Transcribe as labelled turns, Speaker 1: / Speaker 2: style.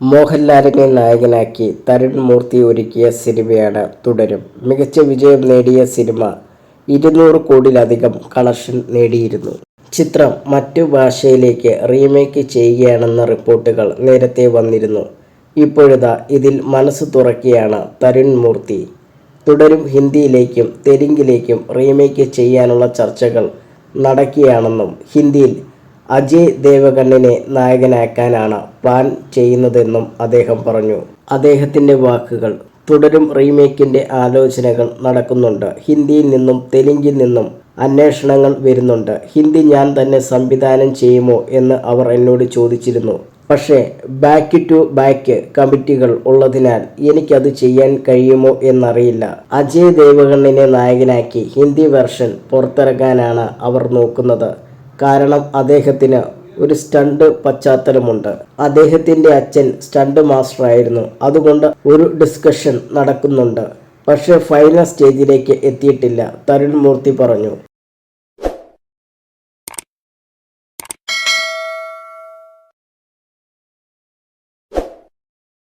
Speaker 1: മോഹൻലാലിനെ നായകനാക്കി തരുൺ മൂർത്തി ഒരുക്കിയ സിനിമയാണ് തുടരും. മികച്ച വിജയം നേടിയ സിനിമ ഇരുന്നൂറ് കോടിയിലധികം കളക്ഷൻ നേടിയിരുന്നു. ചിത്രം മറ്റു ഭാഷയിലേക്ക് റീമേക്ക് ചെയ്യുകയാണെന്ന റിപ്പോർട്ടുകൾ നേരത്തെ വന്നിരുന്നു. ഇപ്പോഴിതാ ഇതിൽ മനസ്സ് തുറക്കുകയാണ് തരുൺ മൂർത്തി. തുടരും ഹിന്ദിയിലേക്കും തെലുങ്കിലേക്കും റീമേക്ക് ചെയ്യാനുള്ള ചർച്ചകൾ നടക്കുകയാണെന്നും ഹിന്ദിയിൽ അജയ് ദേവഗണ്ണിനെ നായകനാക്കാനാണ് പ്ലാൻ ചെയ്യുന്നതെന്നും അദ്ദേഹം പറഞ്ഞു. അദ്ദേഹത്തിന്റെ വാക്കുകൾ തുടരും റീമേക്കിന്റെ ആലോചനകൾ നടക്കുന്നുണ്ട്. ഹിന്ദിയിൽ നിന്നും തെലുങ്കിൽ നിന്നും അന്വേഷണങ്ങൾ വരുന്നുണ്ട്. ഹിന്ദി ഞാൻ തന്നെ സംവിധാനം ചെയ്യുമോ എന്ന് അവർ എന്നോട് ചോദിച്ചിരുന്നു. പക്ഷേ ബാക്ക് ടു ബാക്ക് കമ്മിറ്റികൾ ഉള്ളതിനാൽ എനിക്കത് ചെയ്യാൻ കഴിയുമോ എന്നറിയില്ല. അജയ് ദേവഗണ്ണിനെ നായകനാക്കി ഹിന്ദി വെർഷൻ പുറത്തിറക്കാനാണ് അവർ നോക്കുന്നത്. കാരണം അദ്ദേഹത്തിന് ഒരു സ്റ്റണ്ട് പശ്ചാത്തലമുണ്ട്. അദ്ദേഹത്തിന്റെ അച്ഛൻ സ്റ്റണ്ട് മാസ്റ്റർ ആയിരുന്നു അതുകൊണ്ട് ഒരു ഡിസ്കഷൻ നടക്കുന്നുണ്ട്. പക്ഷേ ഫൈനൽ സ്റ്റേജിലേക്ക് എത്തിയിട്ടില്ല. തരുൺ മൂർത്തി പറഞ്ഞു.